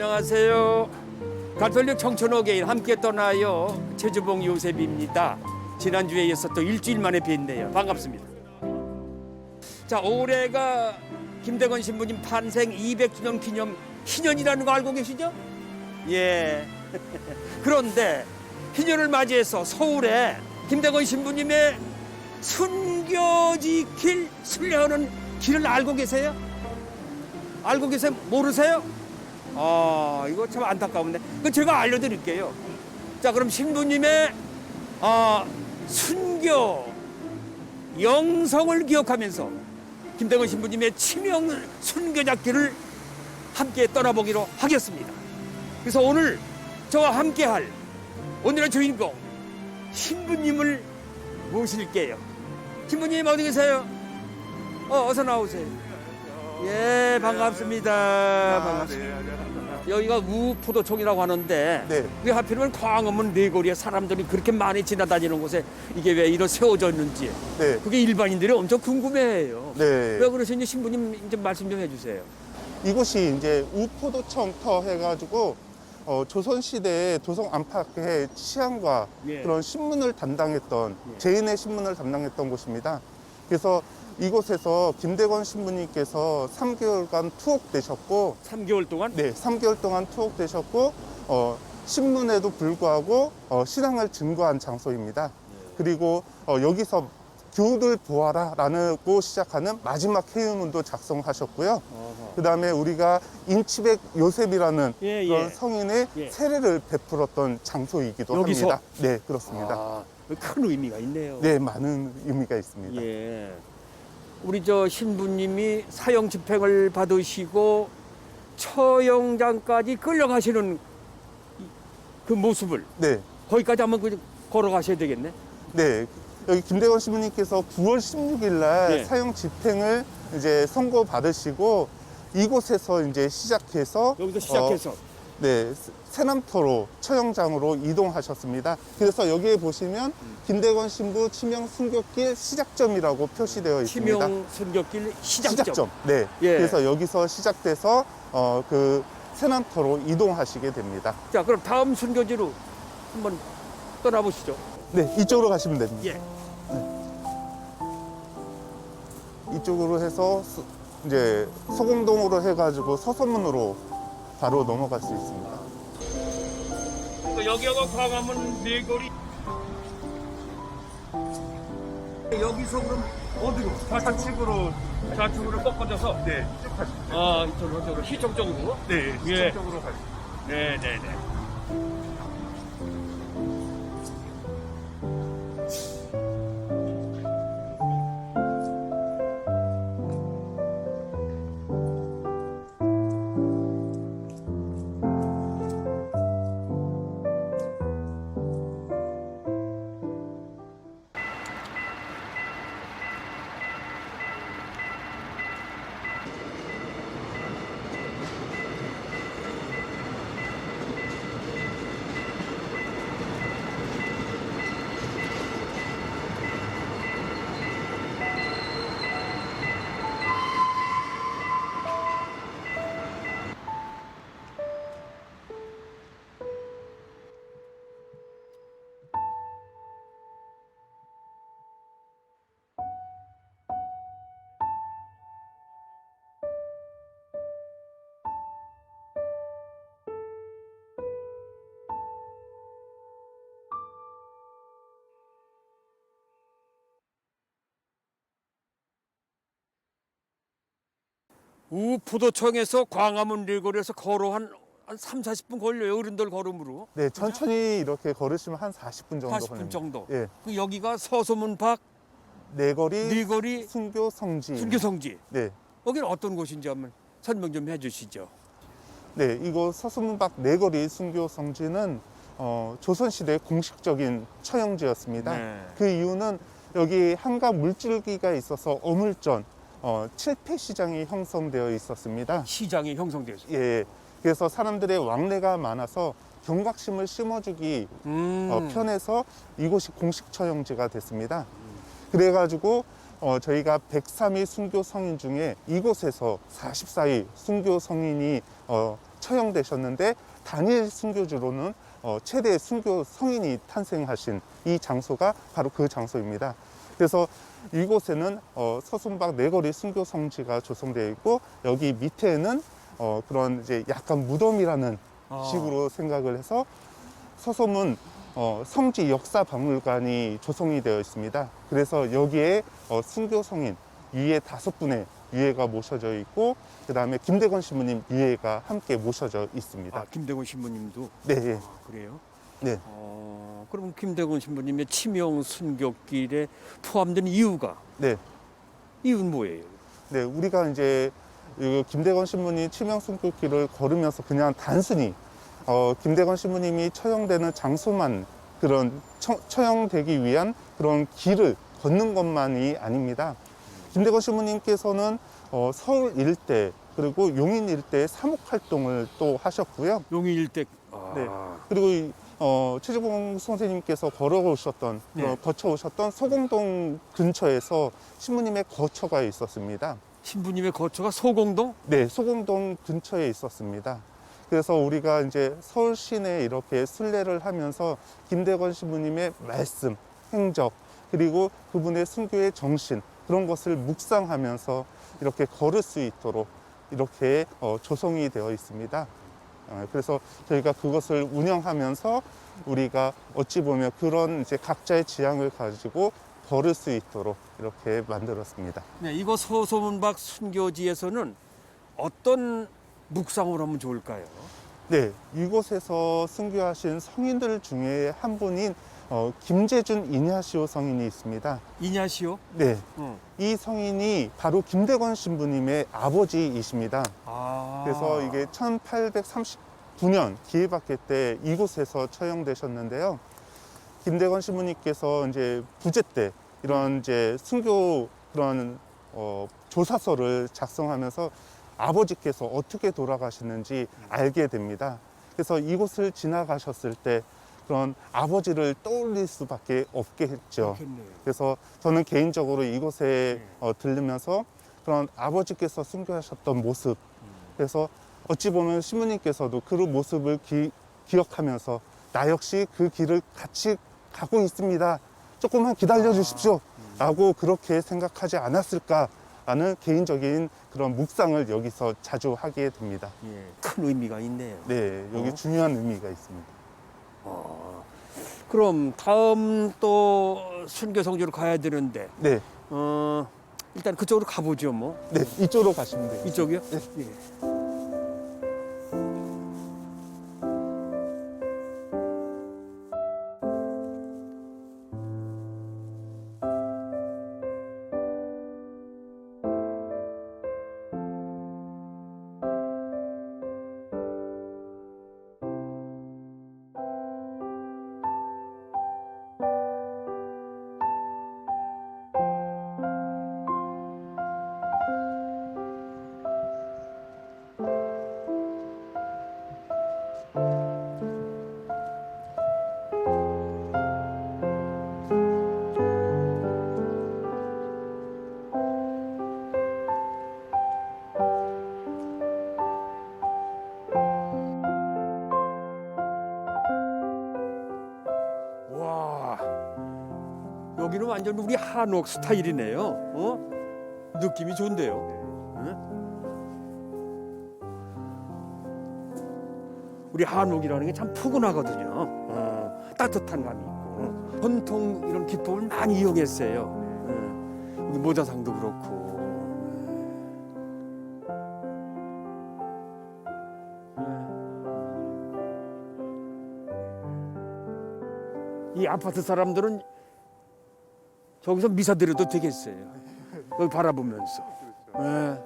안녕하세요. 가톨릭 청춘어게인 함께 떠나요. 최주봉 요셉입니다. 지난주에 이어서 또 일주일 만에 뵙네요. 반갑습니다. 자, 올해가 김대건 신부님 탄생 200주년 기념 희년이라는 거 알고 계시죠? 예. 그런데 희년을 맞이해서 서울에 김대건 신부님의 순교지길 순례하는 길을 알고 계세요? 알고 계세요? 모르세요? 아, 이거 참 안타까운데. 그 제가 알려드릴게요. 자, 그럼 신부님의 아, 순교 영성을 기억하면서 김대건 신부님의 치명 순교자길을 함께 떠나보기로 하겠습니다. 그래서 오늘 저와 함께할 오늘의 주인공 신부님을 모실게요. 신부님 어디 계세요? 어, 어서 나오세요. 예, 반갑습니다. 반갑습니다. 여기가 우포도청이라고 하는데 네. 왜 하필이면 광화문 네거리에 사람들이 그렇게 많이 지나다니는 곳에 이게 왜 이렇게 세워져 있는지 네. 그게 일반인들이 엄청 궁금해해요. 네. 왜 그러시는지 신부님 이제 말씀 좀 해주세요. 이곳이 이제 우포도청터 해가지고 어, 조선시대에 도성 안팎의 치안과 예. 그런 신문을 담당했던 예. 제인의 신문을 담당했던 곳입니다. 그래서 이곳에서 김대건 신부님께서 3개월간 투옥되셨고 3개월 동안 네, 3개월 동안 투옥되셨고 어, 신문에도 불구하고 어, 신앙을 증거한 장소입니다. 그리고 어, 여기서 교우들 보아라 라고 시작하는 마지막 해유문도 작성하셨고요. 그 다음에 우리가 인치백 요셉이라는 예, 그런 예. 성인의 예. 세례를 베풀었던 장소이기도 여기서? 합니다. 네, 그렇습니다. 아, 큰 의미가 있네요. 네, 많은 의미가 있습니다. 예. 우리 저 신부님이 사형 집행을 받으시고 처형장까지 끌려가시는 이- 그 모습을 네, 거기까지 한번 그 걸어가셔야 되겠네. 네. 여기 김대건 신부님께서 9월 16일 날 예. 사형 집행을 이제 선고 받으시고 이곳에서 이제 시작해서 여기서 시작해서 어, 네, 세남터로 처형장으로 이동하셨습니다. 그래서 여기에 보시면 김대건 신부 치명 순교길 시작점이라고 표시되어 있습니다. 치명 순교길 시작점. 네. 예. 그래서 여기서 시작돼서 어, 그 세남터로 이동하시게 됩니다. 자, 그럼 다음 순교지로 한번 떠나보시죠. 네, 이쪽으로 가시면 됩니다. 예. 이쪽으로 해서 수- 이제 소공동으로 해가지고 서서문으로 바로 넘어갈 수 있습니다. 여기가 광화문 네거리. 여기서 그럼 어디로? 좌측으로 좌측으로 꺾어져서 네, 아 이쪽으로 저쪽으로 시청 쪽으로. 네, 예. 이쪽으로 가시죠. 네 네 네. 우포도청에서 광화문 일거리에서 걸어 한, 한 3, 40분 걸려요. 어른들 걸음으로. 네, 천천히 이렇게 걸으시면 한 40분 정도 40분 걸립니다. 정도. 예, 그 여기가 서소문 밖 네거리 네거리 순교 성지. 순교 성지. 네, 여기는 어떤 곳인지 한번 설명 좀 해주시죠. 네, 이곳 서수문박 네거리 순교 성지는 어, 조선시대 공식적인 처형지였습니다. 네. 그 이유는 여기 한가 물줄기가 있어서 어물전, 어, 칠패 시장이 형성되어 있었습니다. 시장이 형성되어 있어요. 예, 그래서 사람들의 왕래가 많아서 경각심을 심어주기 음. 어, 편해서 이곳이 공식 처형지가 됐습니다. 그래가지고 어, 저희가 103위 순교 성인 중에 이곳에서 44위 순교 성인이 어, 처형되셨는데 단일 순교주로는 어, 최대 순교 성인이 탄생하신 이 장소가 바로 그 장소입니다. 그래서 이곳에는 어, 서순박 네거리 순교 성지가 조성되어 있고 여기 밑에는 어, 그런 이제 약간 무덤이라는 아. 식으로 생각을 해서 서소문 어, 성지 역사 박물관이 조성이 되어 있습니다. 그래서 여기에 어, 순교 성인 유해 다섯 분의 유해가 모셔져 있고 그 다음에 김대건 신부님 유해가 함께 모셔져 있습니다. 아, 김대곤 신부님도 네, 예. 아, 그래요? 네, 어, 그럼 김대곤 신부님의 치명 순교길에 포함된 이유가 네, 이유는 뭐예요? 네. 우리가 이제 이 김대건 신부님 치명 순교길을 걸으면서 그냥 단순히 어, 김대건 신부님이 처형되는 장소만 그런 처, 처형되기 위한 그런 길을 걷는 것만이 아닙니다. 김대건 신부님께서는 어, 서울 일대 그리고 용인 일대에 사목 활동을 또 하셨고요. 용인 일대 아, 네. 그리고 이, 어, 최재봉 선생님께서 걸어오셨던 네. 어, 거쳐오셨던 소공동 근처에서 신부님의 거처가 있었습니다. 신부님의 거처가 소공동? 네, 소공동 근처에 있었습니다. 그래서 우리가 이제 서울 시내에 이렇게 순례를 하면서 김대건 신부님의 말씀, 행적, 그리고 그분의 순교의 정신, 그런 것을 묵상하면서 이렇게 걸을 수 있도록 이렇게 어, 조성이 되어 있습니다. 어, 그래서 저희가 그것을 운영하면서 우리가 어찌 보면 그런 이제 각자의 지향을 가지고 걸을 수 있도록 이렇게 만들었습니다. 네, 이거 서소문박 순교지에서는 어떤 묵상을 하면 좋을까요? 네, 이곳에서 순교하신 성인들 중에 한 분인 어, 김재준 이냐시오 성인이 있습니다. 이냐시오? 네, 응. 이 성인이 바로 김대건 신부님의 아버지이십니다. 아. 그래서 이게 1839년 기회받기 때 이곳에서 처형되셨는데요. 김대건 신부님께서 이제 부제 때 이런 이제 순교 그런 어, 조사서를 작성하면서 아버지께서 어떻게 돌아가시는지 알게 됩니다. 그래서 이곳을 지나가셨을 때 그런 아버지를 떠올릴 수밖에 없겠죠. 그렇겠네요. 그래서 저는 개인적으로 이곳에 어, 들르면서 그런 아버지께서 순교하셨던 모습 그래서 어찌 보면 신부님께서도 그 모습을 기, 기억하면서 나 역시 그 길을 같이 가고 있습니다. 조금만 기다려 주십시오. 라고 그렇게 생각하지 않았을까라는 개인적인 그런 묵상을 여기서 자주 하게 됩니다. 예, 큰 의미가 있네요. 네, 여기 어? 중요한 의미가 있습니다. 어, 그럼 다음 또 순교성지로 가야 되는데 네, 어, 일단 그쪽으로 가보죠 뭐 네, 이쪽으로 가시면 돼요. 이쪽이요? 네. 예. 와 여기는 완전 우리 한옥 스타일이네요. 어? 느낌이 좋은데요. 우리 한옥이라는 게 참 푸근하거든요. 어, 따뜻한 감이 있고 전통 이런 기법을 많이 이용했어요. 어, 우리 모자상도 그렇고. 이 아파트 사람들은 저기서 미사 드려도 되겠어요. 여기 바라보면서. 네.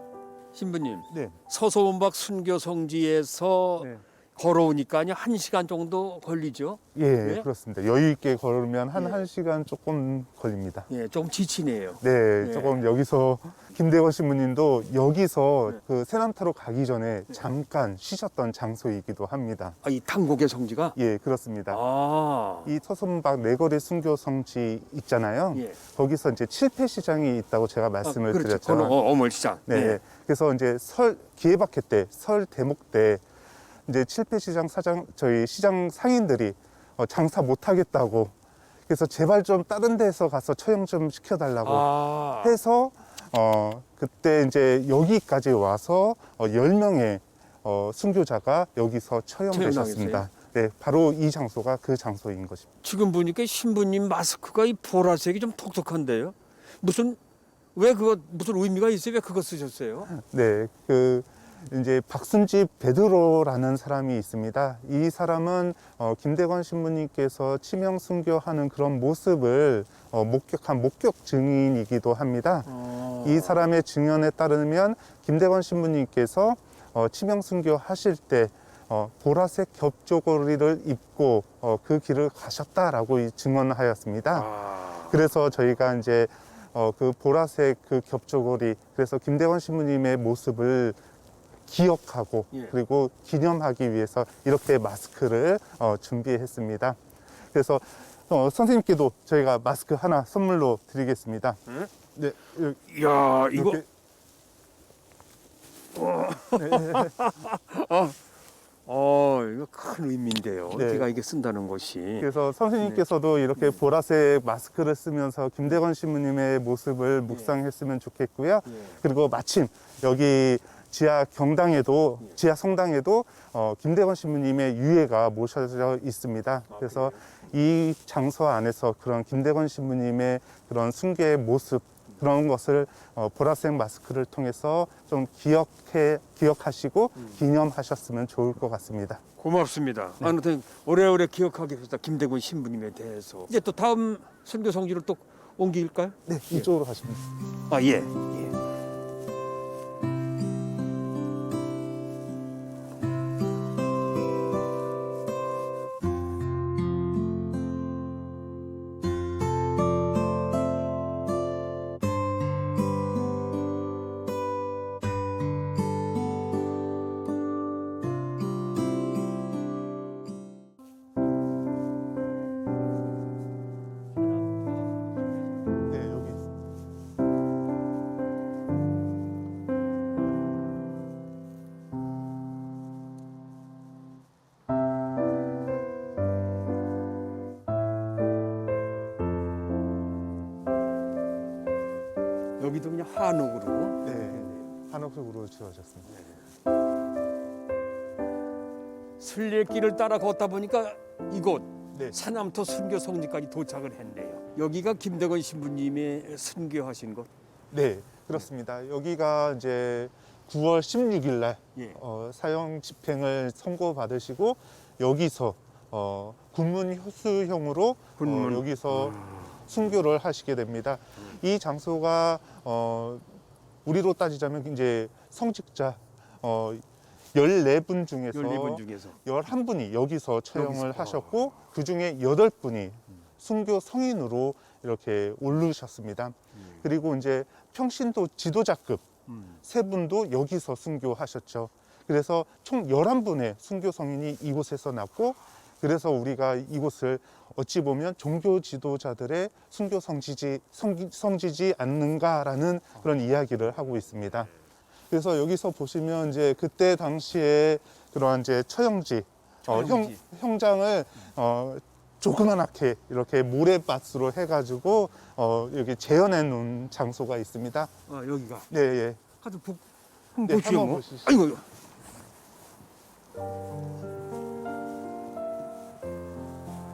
신부님, 네, 서소원박 순교 성지에서 네. 걸어오니까요 한 시간 정도 걸리죠. 예, 네? 그렇습니다. 여유 있게 걸으면 한 네. 한시간 조금 걸립니다. 예, 조금 지치네요. 네, 네. 조금 여기서 김대건 신부님도 여기서 네. 그 세난타로 가기 전에 잠깐 쉬셨던 장소이기도 합니다. 아, 이 탄곡의 성지가. 예, 그렇습니다. 아, 이 서선박 네거리 순교 성지 있잖아요. 예. 거기서 이제 칠패 시장이 있다고 제가 말씀을 아, 그렇죠. 드렸죠. 어, 어물 시장. 네. 그래서 이제 설 기회박회 때, 설 대목 때 이제 칠패 시장 사장 저희 시장 상인들이 어, 장사 못 하겠다고 그래서 제발 좀 다른 데서 가서 처형 좀 시켜달라고 아, 해서 어 그때 이제 여기까지 와서 어 10명의 어 순교자가 여기서 처형되셨습니다. 네, 바로 이 장소가 그 장소인 것입니다. 지금 보니까 신부님 마스크가 이 보라색이 좀 독특한데요. 무슨 왜 그거 무슨 의미가 있어요? 왜 그거 쓰셨어요? 네, 그 이제 박순집 베드로라는 사람이 있습니다. 이 사람은 어, 김대건 신부님께서 치명 순교하는 그런 모습을 어, 목격한 목격 증인이기도 합니다. 어. 이 사람의 증언에 따르면 김대건 신부님께서 어, 치명 순교 하실 때 어, 보라색 겹조거리를 입고 어, 그 길을 가셨다라고 이 증언하였습니다. 아, 그래서 저희가 이제 어, 그 보라색 그 겹조거리 그래서 김대건 신부님의 모습을 기억하고 예. 그리고 기념하기 위해서 이렇게 마스크를 어, 준비했습니다. 그래서 어, 선생님께도 저희가 마스크 하나 선물로 드리겠습니다. 응? 네, 요- 야 이거 이렇게 어 이거 큰 의미인데요. 네. 제가 이게 쓴다는 것이 그래서 선생님께서도 이렇게 보라색 마스크를 쓰면서 김대건 신부님의 모습을 묵상했으면 좋겠고요. 예. 그리고 마침 여기 지하 경당에도 예. 지하 성당에도 어, 김대건 신부님의 유해가 모셔져 있습니다. 아, 그래서 이 장소 안에서 그런 김대건 신부님의 그런 순계의 모습 그런 것을 어, 보라색 마스크를 통해서 좀 기억해 기억하시고 음. 기념하셨으면 좋을 것 같습니다. 고맙습니다. 네. 아무튼 오래오래 기억하게 해주다 김대곤 신부님에 대해서 이제 또 다음 선교 성지로 또 옮길까요? 네, 이쪽으로 가시면 아 예. 예. 한옥으로 네, 한옥석으로 지어졌습니다. 순례길을 따라 걷다 보니까 이곳 네. 사남토 순교 성지까지 도착을 했네요. 여기가 김대건 신부님의 순교하신 곳. 네, 그렇습니다. 여기가 이제 9월 16일 날 예. 어, 사형 집행을 선고받으시고 여기서 어, 군문 효수형으로 군문. 어, 여기서 순교를 하시게 됩니다. 이 장소가 어, 우리로 따지자면 이제 성직자 어, 14분 중에서 14분 중에서 11분이 여기서 처형을 여기서. 하셨고 그 중에 8분이 순교 성인으로 이렇게 오르셨습니다. 그리고 이제 평신도 지도자급 음. 세 분도 여기서 순교하셨죠. 그래서 총 11분의 순교 성인이 이곳에서 났고 그래서 우리가 이곳을 어찌 보면 종교 지도자들의 순교 성지지 성, 성지지 않는가라는 그런 이야기를 하고 있습니다. 그래서 여기서 보시면 이제 그때 당시에 그러한 이제 처형지, 어, 형. 형장을 어, 조그만하게 이렇게 모래밭으로 해가지고 어, 여기 재현해 놓은 장소가 있습니다. 아 여기가 네, 예. 아주 북 네, 보시오 한번 뭐. 보시죠. 아이고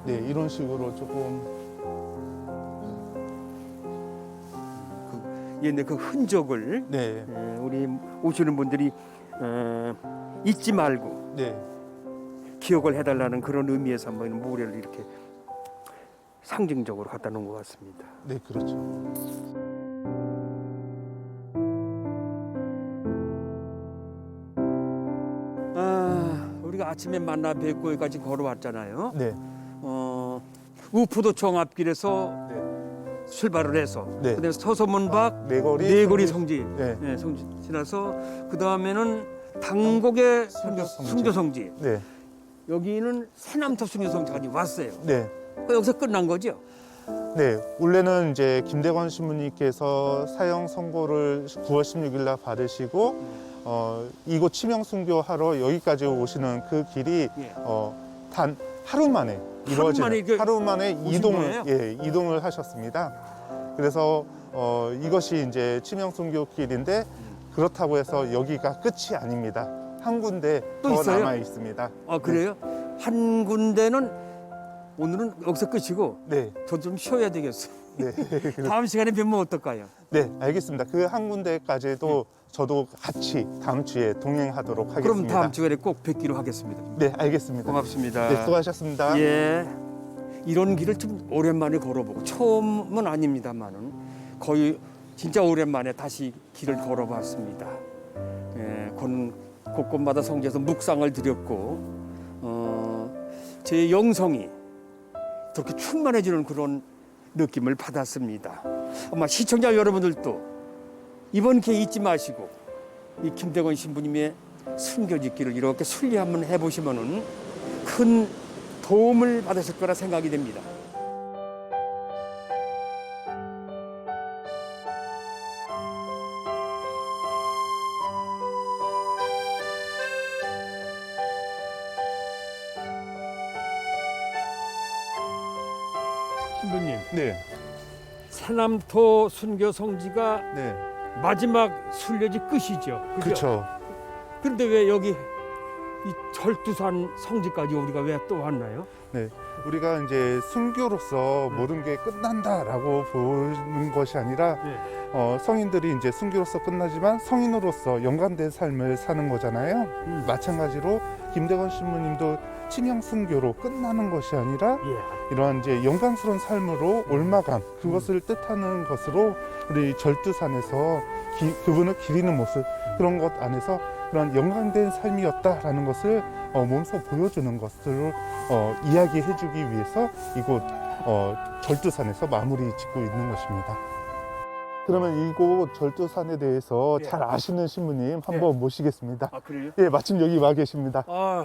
네, 이런 식으로 조금 옛날 그 흔적을 네, 에, 우리 오시는 분들이 어, 잊지 말고 네, 기억을 해달라는 그런 의미에서 한번 모래를 이렇게 상징적으로 갖다 놓은 것 같습니다. 네, 그렇죠. 아, 우리가 아침에 만나 뵙고 여기까지 걸어왔잖아요. 네, 어, 우포도청 앞길에서 네, 출발을 해서 네. 그다음에 서서문박 네거리, 네거리 성지- 성지 네, 네, 성지 지나서 그 다음에는 당곡의 순교 성지. 순교 성지 네, 여기는 새남터 순교 성지까지 왔어요. 네. 그 여기서 끝난 거죠? 네, 원래는 이제 김대건 신부님께서 사형 선고를 9월 16일 날 받으시고 어, 이곳 치명 순교하러 여기까지 오시는 그 길이 예. 어, 단 하루 만에 이루어지는 만에 이게 하루 만에 오신 이동을 거예요? 예, 이동을 하셨습니다. 그래서 어, 이것이 이제 치명 순교길인데 그렇다고 해서 여기가 끝이 아닙니다. 한 군데 또 더 있어요? 남아 있습니다. 아 그래요? 한 군데는 오늘은 여기서 끝이고 네, 저 좀 쉬어야 되겠어. 네, 다음 시간에 뵈면 어떨까요? 네, 알겠습니다. 그 한 군데까지도 저도 같이 다음 주에 동행하도록 하겠습니다. 그럼 다음 주간에 꼭 뵙기로 하겠습니다. 네, 알겠습니다. 고맙습니다. 네, 수고하셨습니다. 예. 이런 길을 좀 오랜만에 걸어보고 처음은 아닙니다만은 거의 진짜 오랜만에 다시 길을 걸어봤습니다. 예, 건 곳곳마다 성지에서 묵상을 드렸고 어, 제 영성이 그렇게 충만해지는 그런 느낌을 받았습니다. 아마 시청자 여러분들도 이번 기회 잊지 마시고 이 김대건 신부님의 순교짓기를 이렇게 순리 한번 해보시면은 큰 도움을 받으실 거라 생각이 됩니다. 신부님, 네, 사남토 순교 성지가 네, 마지막 순례지 끝이죠. 그렇죠. 그런데 왜 여기 이 절두산 성지까지 우리가 왜 또 왔나요? 네, 우리가 이제 순교로서 음. 모든 게 끝난다라고 보는 것이 아니라 네. 어, 성인들이 이제 순교로서 끝나지만 성인으로서 연관된 삶을 사는 거잖아요. 음. 마찬가지로 김대건 신부님도 치명 순교로 끝나는 것이 아니라 예. 이러한 이제 영광스러운 삶으로 올마감 그것을 뜻하는 것으로 우리 절두산에서 기- 그분을 기리는 모습 그런 것 안에서 그런 영광된 삶이었다라는 것을 어, 몸소 보여주는 것을 어, 이야기해주기 위해서 이곳 어, 절두산에서 마무리 짓고 있는 것입니다. 그러면 이곳 절두산에 대해서 예. 잘 아시는 신부님 한번 모시겠습니다. 아 그래요? 예, 마침 여기 와 계십니다. 아,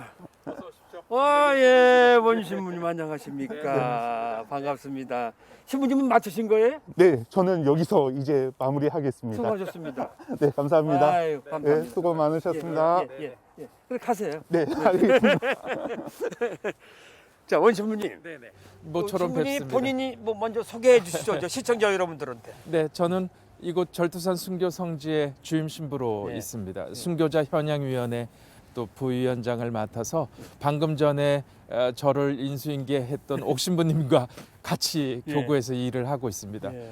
아, 예, 원 신부님 안녕하십니까? 반갑습니다. 신부님은 맞추신 거예요? 네, 저는 여기서 이제 마무리하겠습니다. 수고하셨습니다. 네, 감사합니다. 아유, 네, 감사합니다. 수고 많으셨습니다. 예, 예, 예, 예. 그래 가세요. 네, 알겠습니다. 자, 원 신부님. 모처럼 신부님 뵙습니다. 본인이 뭐 먼저 소개해 주시죠. 저 시청자 여러분들한테. 네, 저는 이곳 절두산 순교 성지의 주임 신부로 예. 있습니다. 순교자 현양위원회 또 부위원장을 맡아서 방금 전에 어, 저를 인수인계했던 옥신부님과 같이 예. 교구에서 일을 하고 있습니다. 예.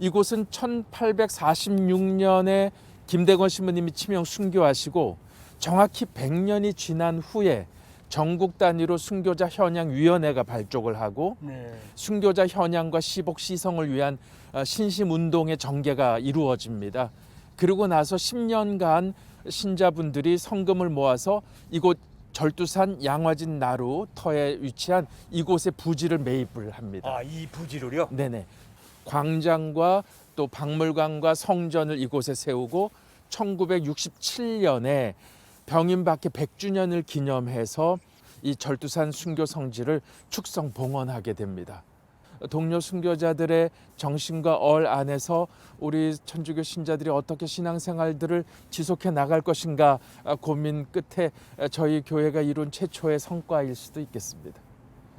이곳은 1846년에 김대건 신부님이 치명 순교하시고 정확히 100년이 지난 후에 전국 단위로 순교자 현양 위원회가 발족을 하고 네. 순교자 현양과 시복 시성을 위한 어, 신심 운동의 전개가 이루어집니다. 그리고 나서 10년간 신자분들이 성금을 모아서 이곳 절두산 양화진 나루 터에 위치한 이곳에 부지를 매입을 합니다. 아, 이 부지를요? 네네. 광장과 또 박물관과 성전을 이곳에 세우고 1967년에 병인박해 100주년을 기념해서 이 절두산 순교 성지를 축성 봉헌하게 됩니다. 동료 순교자들의 정신과 얼 안에서 우리 천주교 신자들이 어떻게 신앙생활들을 지속해 나갈 것인가 아, 고민 끝에 저희 교회가 이룬 최초의 성과일 수도 있겠습니다.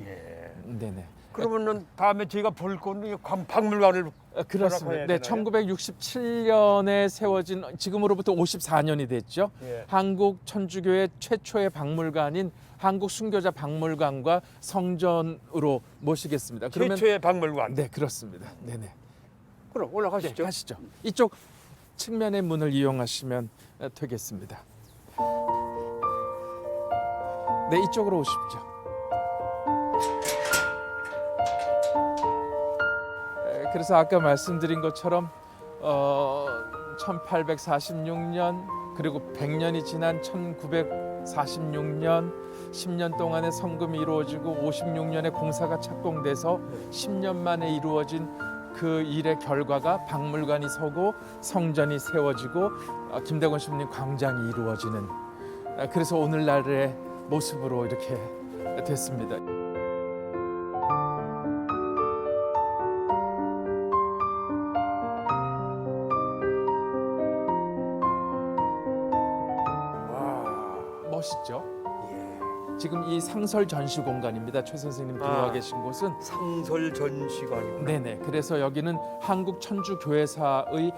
예. 네네. 그러면은 다음에 저희가 볼 거는 박물관을 아, 그렇습니다. 네, 되나요? 1967년에 세워진 지금으로부터 54년이 됐죠. 예. 한국 천주교의 최초의 박물관인 한국 순교자 박물관과 성전으로 모시겠습니다. 그러면 최초의 박물관. 네, 그렇습니다. 네, 네. 그럼 올라가시죠. 가시죠. 이쪽 측면의 문을 이용하시면 어, 되겠습니다. 네, 이쪽으로 오십시오. 에, 그래서 아까 말씀드린 것처럼 어, 1846년 그리고 100년이 지난 1946년 10년 동안의 성금이 이루어지고 56년에 공사가 착공돼서 10년 만에 이루어진 그 일의 결과가 박물관이 서고 성전이 세워지고 어, 김대건 신부님 광장이 이루어지는 아, 그래서 오늘날의 모습으로 이렇게 됐습니다. 멋있죠. 예. 지금 이 상설 전시 공간입니다. 최 선생님 들어와 아. 계신 곳은 상설 전시관이구나. 네네. 그래서 여기는 한국 천주 교회사의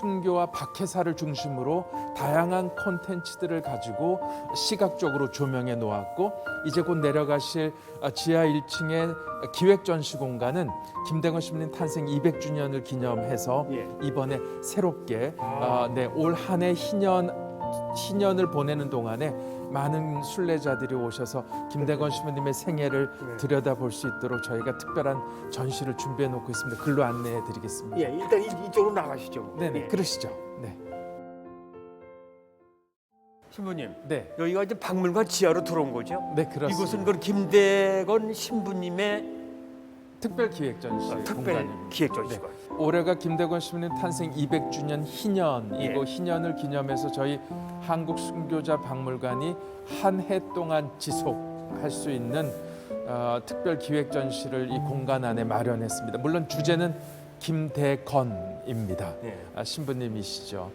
순교와 박해사를 중심으로 다양한 콘텐츠들을 가지고 시각적으로 조명해 놓았고 이제 곧 내려가실 어, 지하 1층의 기획 전시 공간은 김대건 시민 탄생 200주년을 기념해서 예. 이번에 새롭게 아. 어, 네, 올 한 해 희년 희년을 보내는 동안에 많은 순례자들이 오셔서 김대건 시민님의 생애를 네. 들여다볼 수 있도록 저희가 특별한 전시를 준비해 놓고 있습니다. 글로 안내해 드리겠습니다. 예, 일단 이, 이쪽으로 나가시죠. 네네, 예. 그러시죠. 네, 신부님, 네, 여기가 이제 박물관 지하로 들어온 거죠? 네 그렇습니다. 이곳은 그 김대건 신부님의 특별 기획 전시 어, 특별 공간입니다. 기획 전시관. 올해가 김대건 시민의 탄생 200주년 희년이고 예. 희년을 기념해서 저희 한국 순교자 박물관이 한 해 동안 지속할 수 있는 어, 특별 기획 전시를 이 공간 안에 마련했습니다. 물론 주제는 김대건입니다. 예. 아, 신부님이시죠.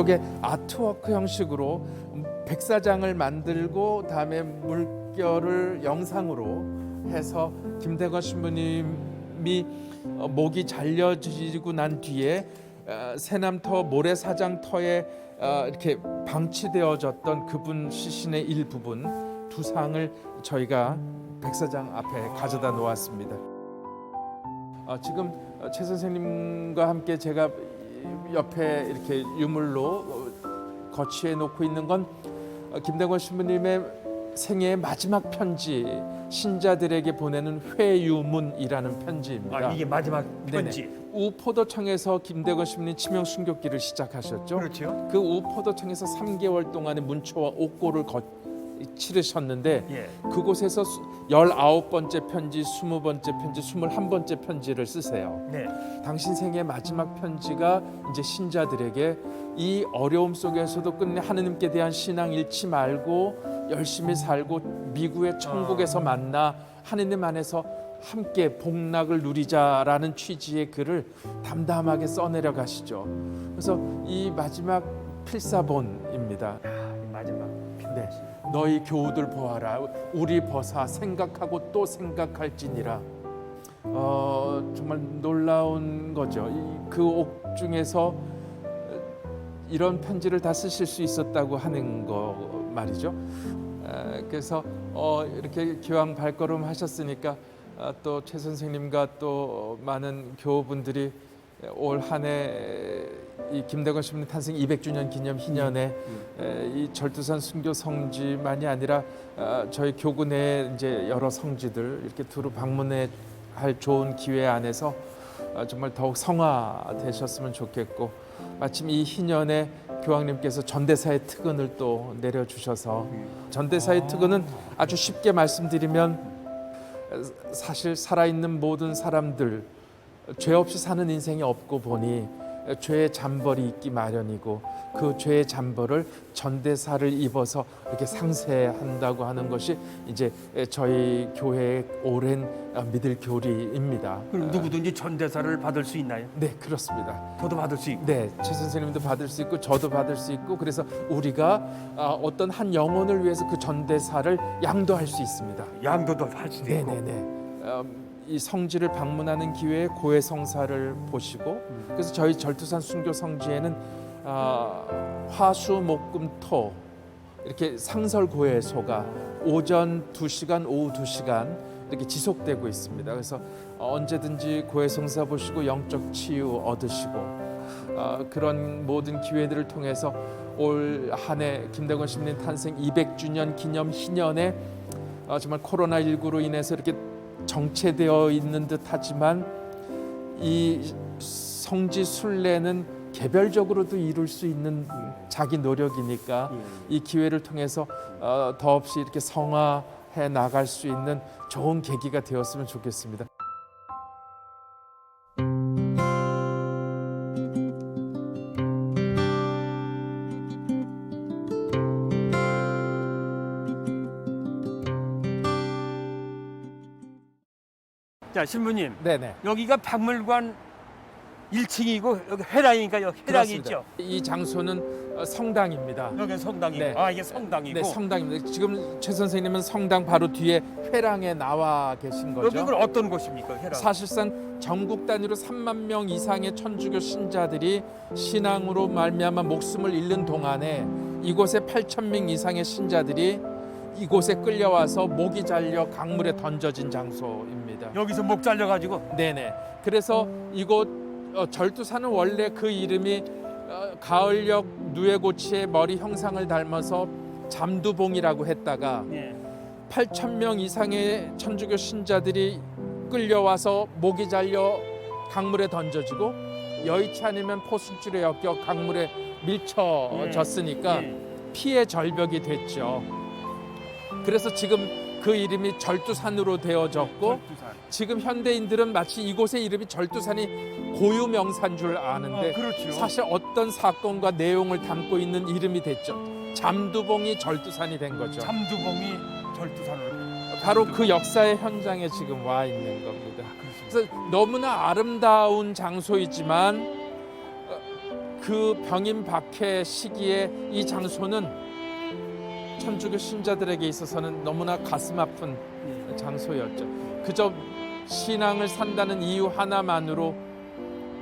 이쪽에 아트워크 형식으로 백사장을 만들고 다음에 물결을 영상으로 해서 김대건 신부님이 어, 목이 잘려지고 난 뒤에 어, 새남터 모래사장터에 어, 이렇게 방치되어졌던 그분 시신의 일부분 두 상을 저희가 백사장 앞에 가져다 놓았습니다. 어, 지금 어, 최 선생님과 함께 제가 이 옆에 이렇게 유물로 어, 거치해 놓고 있는 건 어, 김대건 신부님의 생애의 마지막 편지 신자들에게 보내는 회유문이라는 편지입니다. 아, 이게 마지막 네네. 편지. 우포도청에서 김대건 신부님 치명 순교길을 시작하셨죠. 그렇죠. 그 우포도청에서 3개월 동안의 문초와 옥고를 거, 치르셨는데 예. 그곳에서 수- 19번째 편지, 20번째 편지, 21번째 편지를 쓰세요. 네. 당신 생의 마지막 편지가 이제 신자들에게 이 어려움 속에서도 끝내 하느님께 대한 신앙 잃지 말고 열심히 살고 미국의 천국에서 만나 하느님 안에서 함께 복락을 누리자라는 취지의 글을 담담하게 써내려 가시죠. 그래서 이 마지막 필사본입니다. 아, 마지막. 네. 너희 교우들 보아라. 우리 벗아 생각하고 또 생각할지니라. 어, 정말 놀라운 거죠. 그 옥 중에서 이런 편지를 다 쓰실 수 있었다고 하는 거 말이죠. 에, 그래서 어, 이렇게 기왕 발걸음 하셨으니까 아, 또최 선생님과 또 많은 교우분들이 올 한해 이 김대건 신부님 탄생 200주년 기념 희년에 에, 이 절두산 순교 성지만이 아니라 아, 저희 교구 내 이제 여러 성지들 이렇게 두루 방문해 할 좋은 기회 안에서 아, 정말 더욱 성화되셨으면 좋겠고 마침 이 희년에 교황님께서 전대사의 특은을 또 내려주셔서 전대사의 특은은 아주 쉽게 말씀드리면 에, 사실 살아있는 모든 사람들 죄 없이 사는 인생이 없고 보니 죄의 잠벌이 있기 마련이고 그 죄의 잠벌을 전대사를 입어서 이렇게 상세한다고 하는 것이 이제 저희 교회의 오랜 믿을 교리입니다. 그럼 누구든지 전대사를 받을 수 있나요? 네 그렇습니다. 저도 받을 수 있고. 네, 최 선생님도 받을 수 있고 저도 받을 수 있고 그래서 우리가 아, 어떤 한 영혼을 위해서 그 전대사를 양도할 수 있습니다. 양도도 할 수도 있고. 네 네 네. 음, 이 성지를 방문하는 기회에 고해 성사를 보시고 그래서 저희 절투산 순교 성지에는 아, 화수 목금토 이렇게 상설 고해소가 오전 2시간 오후 2시간 이렇게 지속되고 있습니다. 그래서 언제든지 고해 성사 보시고 영적 치유 얻으시고 아, 그런 모든 기회들을 통해서 올 한 해 김대건 시민 탄생 200주년 기념 희년에 아, 정말 코로나 19로 인해서 이렇게 정체되어 있는 듯 하지만 이 성지 순례는 개별적으로도 이룰 수 있는 자기 노력이니까 예. 이 기회를 통해서 어, 더없이 이렇게 성화해 나갈 수 있는 좋은 계기가 되었으면 좋겠습니다. 자 신부님 네네. 여기가 박물관 1층이고 여기 회랑이니까 여기 회랑이. 있죠. 이 장소는 어, 성당입니다. 여기 성당이고 네. 아 이게 성당이고 네, 성당입니다. 지금 최 선생님은 성당 바로 뒤에 회랑에 나와 계신 거죠. 여기 그 어떤 곳입니까? 회랑. 사실상 전국 단위로 3만 명 이상의 천주교 신자들이 신앙으로 말미암아 목숨을 잃는 동안에 이곳에 8천 명 이상의 신자들이 이곳에 끌려와서 목이 잘려 강물에 던져진 장소입니다. 여기서 목 잘려 가지고 네네. 그래서 이곳 어, 절두산은 원래 그 이름이 어, 가을역 누에고치의 머리 형상을 닮아서 잠두봉이라고 했다가 예. 8천 명 이상의 천주교 신자들이 끌려와서 목이 잘려 강물에 던져지고 여의치 않으면 포순줄에 엮여 강물에 밀쳐졌으니까 예. 피해 절벽이 됐죠. 그래서 지금 그 이름이 절두산으로 되어졌고 절두산. 지금 현대인들은 마치 이곳의 이름이 절두산이 고유 명사인 줄 아는데 아, 그렇죠. 사실 어떤 사건과 내용을 담고 있는 이름이 됐죠. 잠두봉이 절두산이 된 거죠. 잠두봉이 절두산으로. 바로 그 역사의 현장에 지금 와 있는 겁니다. 그래서 너무나 아름다운 장소이지만 어, 그 병임 박해 시기에 이 장소는 천주교 신자들에게 있어서는 너무나 가슴 아픈 예. 장소였죠. 그저 신앙을 산다는 이유 하나만으로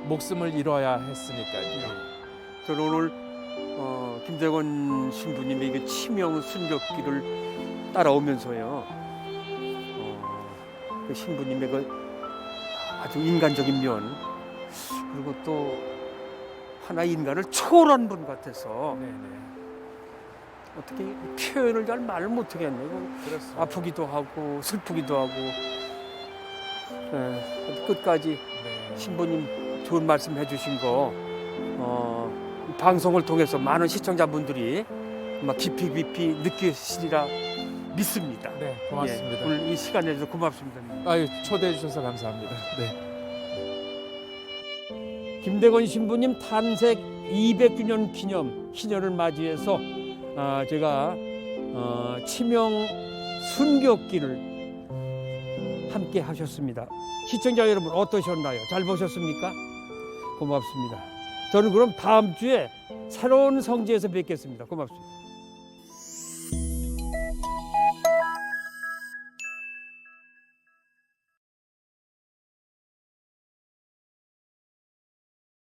목숨을 잃어야 했으니까요. 저는 오늘 어, 김대건 신부님의 이게 치명 순교길을 따라오면서요. 어, 그 신부님의 그 아주 인간적인 면 그리고 또 하나 인간을 초월한 분 같아서 네네. 어떻게 표현을 잘 말을 못하겠네요. 그렇습니다. 아프기도 하고 슬프기도 하고 예, 끝까지 네. 신부님 좋은 말씀 해주신 거 어, 이 방송을 통해서 많은 시청자분들이 막 깊이 깊이 느끼시리라 믿습니다. 네, 고맙습니다. 예, 오늘 이 시간 내주셔서 고맙습니다. 아유, 초대해 주셔서 감사합니다. 네. 김대건 신부님 탄생 200주년 기념 희년을 맞이해서 아, 제가 어, 치명 순교길을 함께 하셨습니다. 시청자 여러분 어떠셨나요? 잘 보셨습니까? 고맙습니다. 저는 그럼 다음 주에 새로운 성지에서 뵙겠습니다. 고맙습니다.